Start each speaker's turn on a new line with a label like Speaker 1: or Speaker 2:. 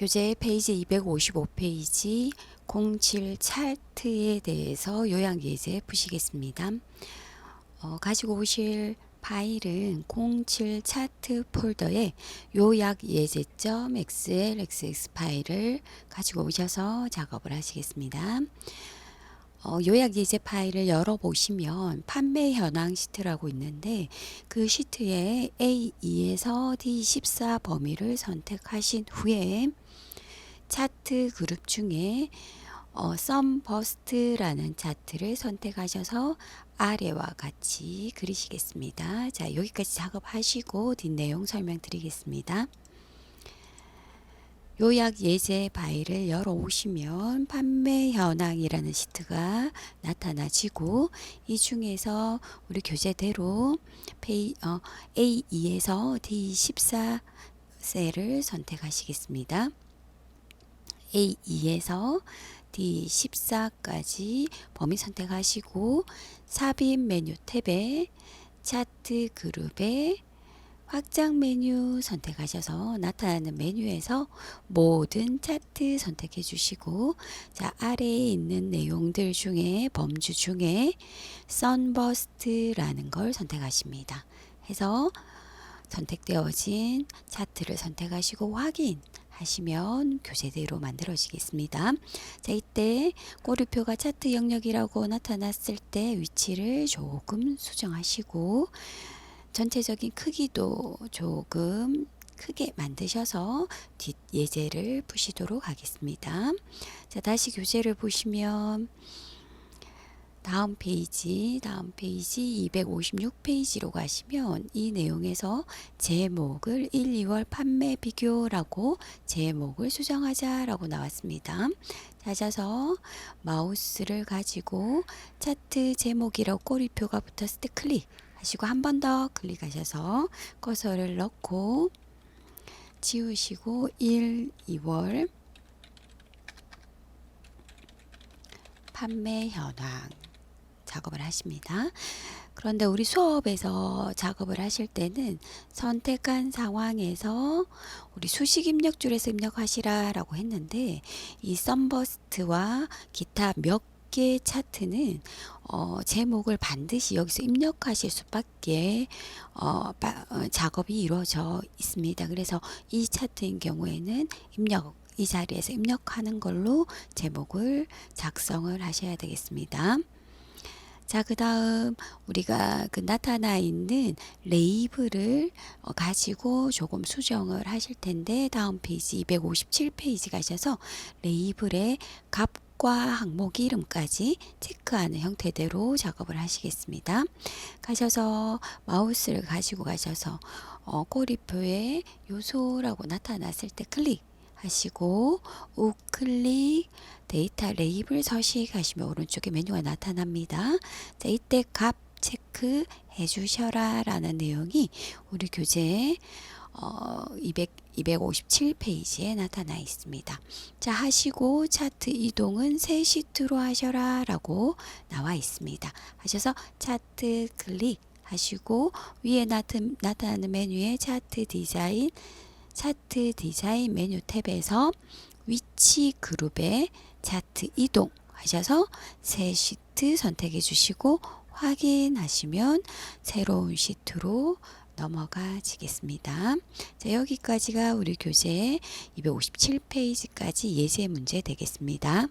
Speaker 1: 교재 페이지 255페이지 07 차트에 대해서 요약 예제 푸시겠습니다. 어, 가지고 오실 파일은 07 차트 폴더에 요약 예제점 XL, XX 파일을 가지고 오셔서 작업을 하시겠습니다. 어, 요약 예제 파일을 열어보시면 판매 현황 시트라고 있는데 그 시트에 A2에서 D14 범위를 선택하신 후에 차트 그룹 중에 어, 썸버스트라는 차트를 선택하셔서 아래와 같이 그리시겠습니다. 자, 여기까지 작업하시고 뒷내용 설명드리겠습니다. 요약 예제 파일을 열어 오시면 판매 현황이라는 시트가 나타나지고 이 중에서 우리 교재대로 어, A2에서 D14 셀을 선택하시겠습니다. A2에서 D14까지 범위 선택하시고 삽입 메뉴 탭에 차트 그룹에 확장 메뉴 선택하셔서 나타나는 메뉴에서 모든 차트 선택해 주시고 자 아래에 있는 내용들 중에 범주 중에 선버스트라는 걸 선택하십니다. 해서 선택되어진 차트를 선택하시고 확인 하시면 교재대로 만들어지겠습니다. 자, 이때 꼬리표가 차트 영역이라고 나타났을 때 위치를 조금 수정하시고 전체적인 크기도 조금 크게 만드셔서 뒷 예제를 푸시도록 하겠습니다. 자, 다시 교재를 보시면 다음 페이지, 다음 페이지 256페이지로 가시면 이 내용에서 제목을 1, 2월 판매 비교라고 제목을 수정하자라고 나왔습니다. 찾아서 마우스를 가지고 차트 제목이라고 꼬리표가 붙었을 때 클릭 하시고 한 번 더 클릭하셔서 커서를 넣고 지우시고 1, 2월 판매 현황 작업을 하십니다. 그런데 우리 수업에서 작업을 하실 때는 선택한 상황에서 우리 수식 입력줄에서 입력하시라 라고 했는데 이 썬버스트와 기타 몇 개 차트는 어, 제목을 반드시 여기서 입력하실 수밖에 어, 바, 어, 작업이 이루어져 있습니다. 그래서 이 차트인 경우에는 입력 이 자리에서 입력하는 걸로 제목을 작성을 하셔야 되겠습니다. 자, 그 다음 우리가 그 나타나 있는 레이블을 어, 가지고 조금 수정을 하실 텐데 다음 페이지 257페이지 가셔서 레이블의 값과 항목 이름까지 체크하는 형태대로 작업을 하시겠습니다. 가셔서 마우스를 가지고 가셔서 어, 꼬리표에 요소라고 나타났을 때 클릭 하시고 우클릭 데이터 레이블 서식하시면 오른쪽에 메뉴가 나타납니다. 자, 이때 값 체크 해 주셔라 라는 내용이 우리 교재 어, 200, 257페이지에 나타나 있습니다. 자, 하시고 차트 이동은 새 시트로 하셔라 라고 나와 있습니다. 하셔서 차트 클릭 하시고 위에 나타, 나타나는 메뉴에 차트 디자인 차트 디자인 메뉴 탭에서 위치 그룹에 차트 이동 하셔서 새 시트 선택해 주시고 확인하시면 새로운 시트로 넘어가지겠습니다. 자, 여기까지가 우리 교재 257페이지까지 예제 문제 되겠습니다.